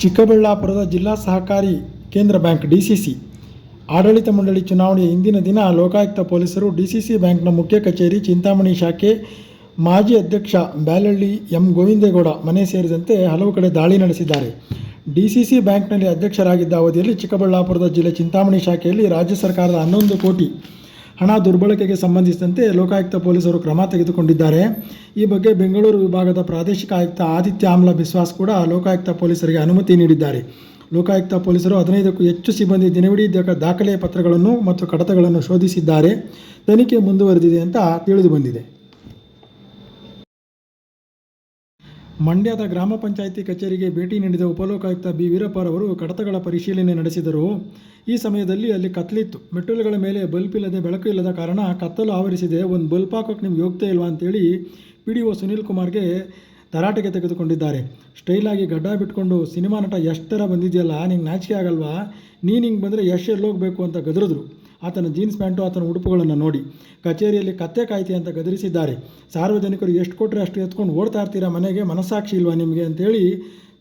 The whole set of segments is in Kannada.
ಚಿಕ್ಕಬಳ್ಳಾಪುರದ ಜಿಲ್ಲಾ ಸಹಕಾರಿ ಕೇಂದ್ರ ಬ್ಯಾಂಕ್ ಡಿಸಿಸಿ. ಆಡಳಿತ ಮಂಡಳಿ ಚುನಾವಣೆಯ ಇಂದಿನ ದಿನ ಲೋಕಾಯುಕ್ತ ಪೊಲೀಸರು ಡಿಸಿಸಿ ಬ್ಯಾಂಕ್ನ ಮುಖ್ಯ ಕಚೇರಿ ಚಿಂತಾಮಣಿ ಶಾಖೆ ಮಾಜಿ ಅಧ್ಯಕ್ಷ ಬ್ಯಾಲಳ್ಳಿ ಎಂ ಗೋವಿಂದೇಗೌಡ ಮನೆ ಸೇರಿದಂತೆ ಹಲವು ಕಡೆ ದಾಳಿ ನಡೆಸಿದ್ದಾರೆ. ಡಿಸಿಸಿ ಬ್ಯಾಂಕ್ನಲ್ಲಿ ಅಧ್ಯಕ್ಷರಾಗಿದ್ದ ಅವಧಿಯಲ್ಲಿ ಚಿಕ್ಕಬಳ್ಳಾಪುರದ ಜಿಲ್ಲೆ ಚಿಂತಾಮಣಿ ಶಾಖೆಯಲ್ಲಿ ರಾಜ್ಯ ಸರ್ಕಾರದ ಹನ್ನೊಂದು ಕೋಟಿ ಹಣ ದುರ್ಬಳಕೆಗೆ ಸಂಬಂಧಿಸಿದಂತೆ ಲೋಕಾಯುಕ್ತ ಪೊಲೀಸರು ಕ್ರಮ ತೆಗೆದುಕೊಂಡಿದ್ದಾರೆ. ಈ ಬಗ್ಗೆ ಬೆಂಗಳೂರು ವಿಭಾಗದ ಪ್ರಾದೇಶಿಕ ಆಯುಕ್ತ ಆದಿತ್ಯ ಆಮ್ಲ ಬಿಸ್ವಾಸ್ ಕೂಡ ಲೋಕಾಯುಕ್ತ ಪೊಲೀಸರಿಗೆ ಅನುಮತಿ ನೀಡಿದ್ದಾರೆ. ಲೋಕಾಯುಕ್ತ ಪೊಲೀಸರು ಹದಿನೈದಕ್ಕೂ ಹೆಚ್ಚು ಸಿಬ್ಬಂದಿ ದಿನವಿಡೀ ದಾಖಲೆ ಪತ್ರಗಳನ್ನು ಮತ್ತು ಕಡತಗಳನ್ನು ಶೋಧಿಸಿದ್ದಾರೆ. ತನಿಖೆ ಮುಂದುವರೆದಿದೆ ಅಂತ ತಿಳಿದು ಬಂದಿದೆ. ಮಂಡ್ಯದ ಗ್ರಾಮ ಪಂಚಾಯಿತಿ ಕಚೇರಿಗೆ ಭೇಟಿ ನೀಡಿದ ಉಪಲೋಕಾಯುಕ್ತ ಬಿ. ವೀರಪ್ಪರವರು ಕಡತಗಳ ಪರಿಶೀಲನೆ ನಡೆಸಿದರು. ಈ ಸಮಯದಲ್ಲಿ ಅಲ್ಲಿ ಕತ್ಲಿತ್ತು. ಮೆಟ್ಟಿಲುಗಳ ಮೇಲೆ ಬಲ್ಪ್ ಇಲ್ಲದೆ ಬೆಳಕು ಇಲ್ಲದ ಕಾರಣ ಕತ್ತಲು ಆವರಿಸಿದೆ. ಒಂದು ಬಲ್ಪ್ ಹಾಕೋಕ್ಕೆ ನಿಮ್ಗೆ ಯೋಗ್ಯತೆ ಇಲ್ವಾ ಅಂತೇಳಿ ಪಿ ಡಿ ಒ ಸುನೀಲ್ ಕುಮಾರ್ಗೆ ತರಾಟೆಗೆ ತೆಗೆದುಕೊಂಡಿದ್ದಾರೆ. ಸ್ಟೈಲಾಗಿ ಗಡ್ಡ ಬಿಟ್ಕೊಂಡು ಸಿನಿಮಾ ನಟ ಎಷ್ಟರ ಬಂದಿದೆಯಲ್ಲ, ನಿಂಗೆ ನಾಚಿಕೆ ಆಗಲ್ವಾ? ನೀನು ಹಿಂಗೆ ಬಂದರೆ ಎಷ್ಟು ಎಲ್ಲೋಗ್ಬೇಕು ಅಂತ ಗದರಿದ್ರು. ಆತನ ಜೀನ್ಸ್ ಪ್ಯಾಂಟು, ಆತನ ಉಡುಪುಗಳನ್ನು ನೋಡಿ. ಕಚೇರಿಯಲ್ಲಿ ಕತ್ತೆ ಕಾಯ್ತಿ ಅಂತ ಗದರಿಸಿದ್ದಾರೆ. ಸಾರ್ವಜನಿಕರು ಎಷ್ಟು ಕೊಟ್ಟರೆ ಅಷ್ಟು ಎತ್ಕೊಂಡು ಓಡ್ತಾ ಇರ್ತೀರಾ ಮನೆಗೆ? ಮನಸ್ಸಾಕ್ಷಿ ಇಲ್ವಾ ನಿಮಗೆ ಅಂತೇಳಿ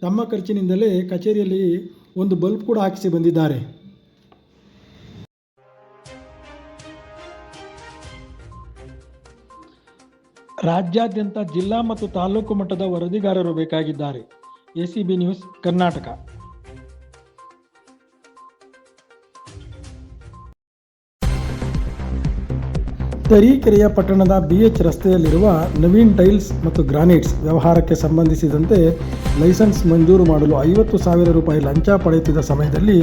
ತಮ್ಮ ಖರ್ಚಿನಿಂದಲೇ ಕಚೇರಿಯಲ್ಲಿ ಒಂದು ಬಲ್ಬ್ ಕೂಡ ಹಾಕಿಸಿ ಬಂದಿದ್ದಾರೆ. ರಾಜ್ಯಾದ್ಯಂತ ಜಿಲ್ಲಾ ಮತ್ತು ತಾಲೂಕು ಮಟ್ಟದ ವರದಿಗಾರರು ಬೇಕಾಗಿದ್ದಾರೆ. ACB news, Karnataka. ತರೀಕೆರೆಯ ಪಟ್ಟಣದ ಬಿಎಚ್ ರಸ್ತೆಯಲ್ಲಿರುವ ನವೀನ್ ಟೈಲ್ಸ್ ಮತ್ತು ಗ್ರಾನೈಟ್ಸ್ ವ್ಯವಹಾರಕ್ಕೆ ಸಂಬಂಧಿಸಿದಂತೆ ಲೈಸೆನ್ಸ್ ಮಂಜೂರು ಮಾಡಲು ಐವತ್ತು ಸಾವಿರ ರೂಪಾಯಿ ಲಂಚ ಪಡೆಯುತ್ತಿದ್ದ ಸಮಯದಲ್ಲಿ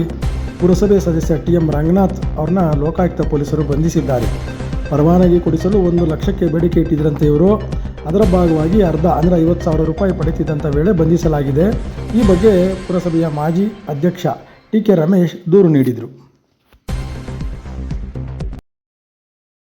ಪುರಸಭೆ ಸದಸ್ಯ ಟಿ ಎಂ ರಂಗನಾಥ್ ಅವ್ರನ್ನ ಲೋಕಾಯುಕ್ತ ಪೊಲೀಸರು ಬಂಧಿಸಿದ್ದಾರೆ. ಪರವಾನಗಿ ಕೊಡಿಸಲು ಒಂದು ಲಕ್ಷಕ್ಕೆ ಬೇಡಿಕೆ ಇಟ್ಟಿದ್ದರಂತೆ ಇವರು. ಅದರ ಭಾಗವಾಗಿ ಅರ್ಧ ಅಂದರೆ ಐವತ್ತು ಸಾವಿರ ರೂಪಾಯಿ ಪಡೆಯುತ್ತಿದ್ದಂಥ ವೇಳೆ ಬಂಧಿಸಲಾಗಿದೆ. ಈ ಬಗ್ಗೆ ಪುರಸಭೆಯ ಮಾಜಿ ಅಧ್ಯಕ್ಷ ಟಿ ಕೆ ರಮೇಶ್ ದೂರು ನೀಡಿದರು.